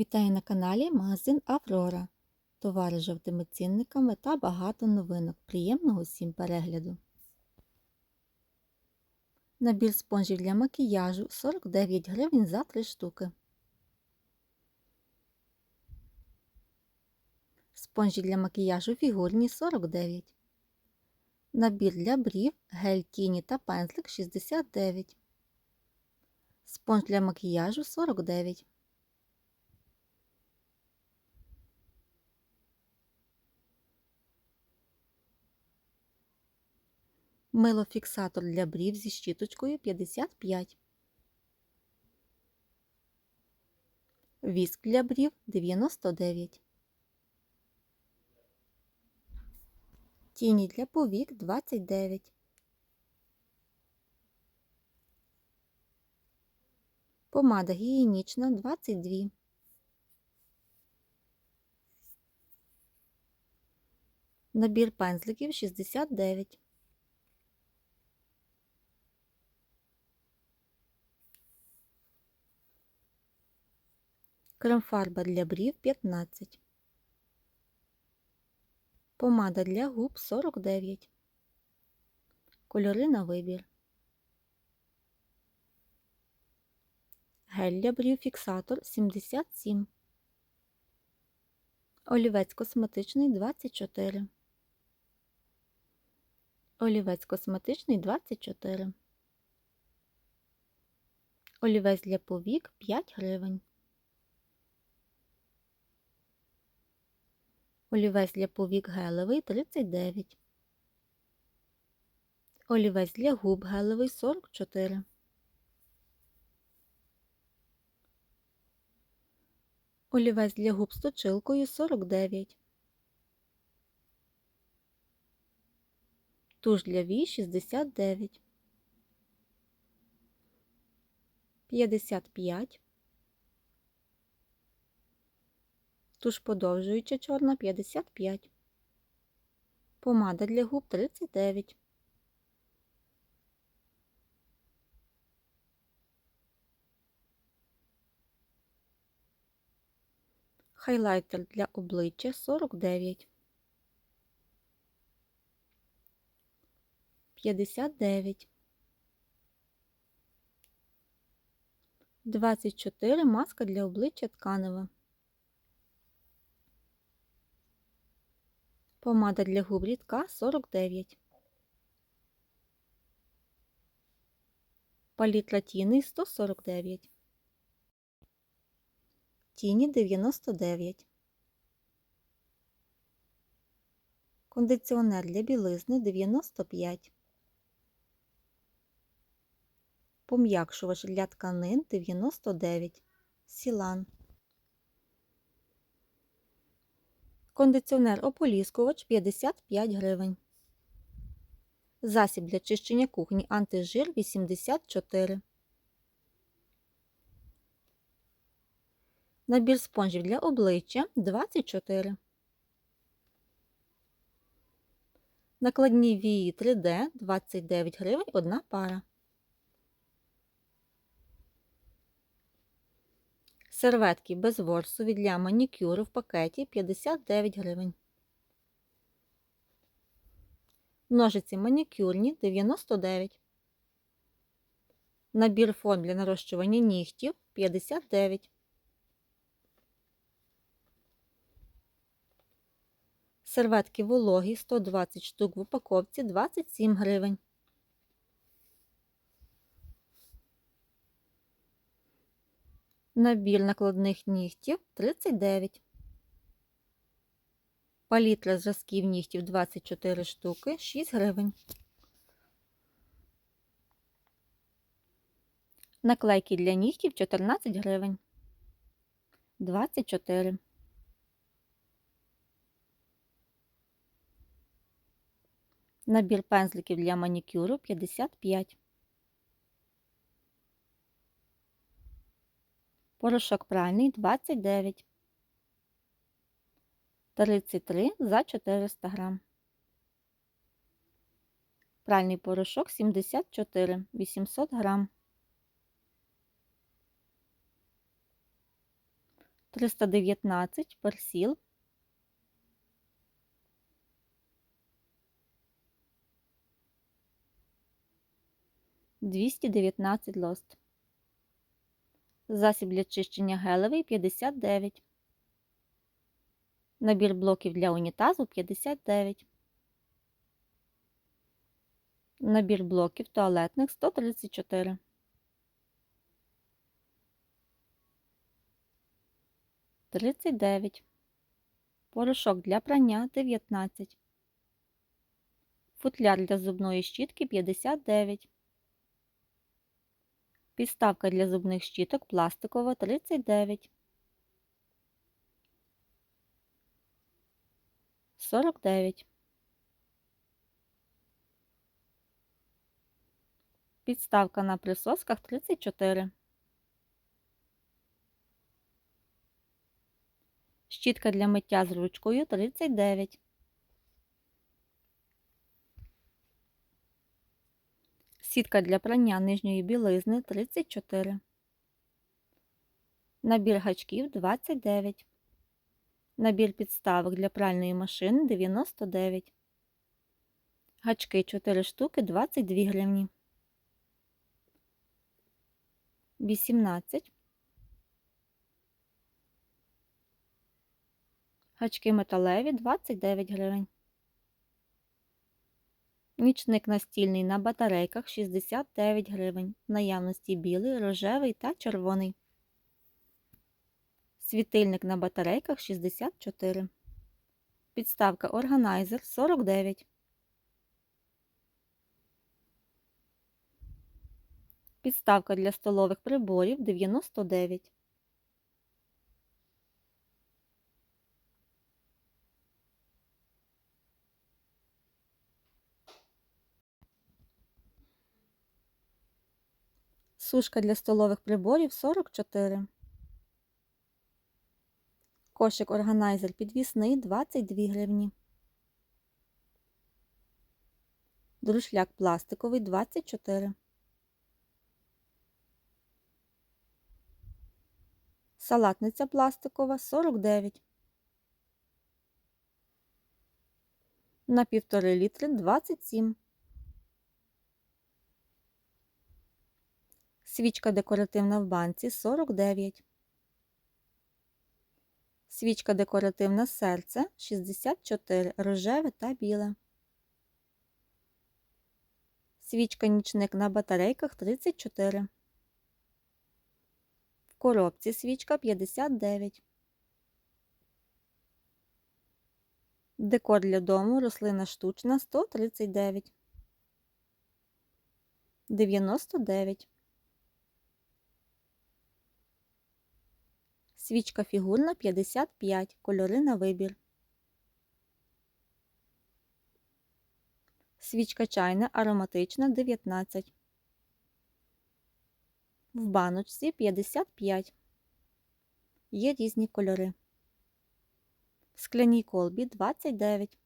Вітаю на каналі Магазин Аврора. Товари жовтими цінниками та багато новинок. Приємного всім перегляду. Набір спонжів для макіяжу 49 гривень за 3 штуки. Спонжі для макіяжу фігурні 49. Набір для брів, гель тіні та пензлик 69. Спонж для макіяжу 49. Милофіксатор для брів зі щіточкою 55. Віск для брів 99. Тіні для повік 29. Помада гігієнічна 22. Набір пензликів 69. Крем-фарба для брів 15. Помада для губ 49. Кольори на вибір. Гель для брів фіксатор 77. Олівець косметичний 24. Олівець косметичний 24. Олівець для повік 5 гривень. Олівець для повік гелевий 39. Олівець для губ гелевий 44. Олівець для губ з точилкою 49. Туш для вій 69. 55. Туш подовжуюча чорна 55. Помада для губ 39. Хайлайтер для обличчя 49. 59. 24 маска для обличчя тканева. Помада для губ рідка 49. Палітра тіни 149. Тіні 99. Кондиціонер для білизни 95. Пом'якшувач для тканин 99. Сілан. Кондиціонер ополіскувач 55 гривень. Засіб для чищення кухні антижир 84. Набір спонжів для обличчя 24. Накладні вії 3D 29 гривень одна пара. Серветки безворсові для манікюру в пакеті 59 гривень. Ножиці манікюрні 99. Набір форм для нарощування нігтів 59. Серветки вологі 120 штук в упаковці 27 гривень. Набір накладних нігтів 39. Палітра зразків нігтів 24 штуки 6 гривень. Наклейки для нігтів 14 гривень. 24. Набір пензликів для манікюру 55. Порошок пральний 29. 33 за 400 грам. Пральний порошок 74 800 грам. 319 персіл, двісті дев'ятнадцять лост. Засіб для чищення гелевий 59. Набір блоків для унітазу 59. Набір блоків туалетних 134. Тридцять дев'ять. Порошок для прання 19. Футляр для зубної щітки 59. Підставка для зубних щіток пластикова 39. 49. Підставка на присосках 34. Щітка для миття з ручкою 39. Сітка для прання нижньої білизни 34. Набір гачків 29. Набір підставок для пральної машини 99. Гачки 4 штуки 22 гривні. 18. Гачки металеві 29 гривень. Нічник настільний на батарейках 69 гривень. В наявності білий, рожевий та червоний. Світильник на батарейках 64. Підставка органайзер 49. Підставка для столових приборів 99. Сушка для столових приборів 44. Кошик органайзер підвісний 22 гривні. Друшляк пластиковий 24. Салатниця пластикова 49. На півтори літри 27. Свічка декоративна в банці 49. Свічка декоративна серце 64 рожеве та біле. Свічка нічник на батарейках 34. В коробці свічка 59. Декор для дому рослина штучна 139. 99. Свічка фігурна 55, кольори на вибір. Свічка чайна ароматична 19. В баночці 55. Є різні кольори. В скляній колбі 29.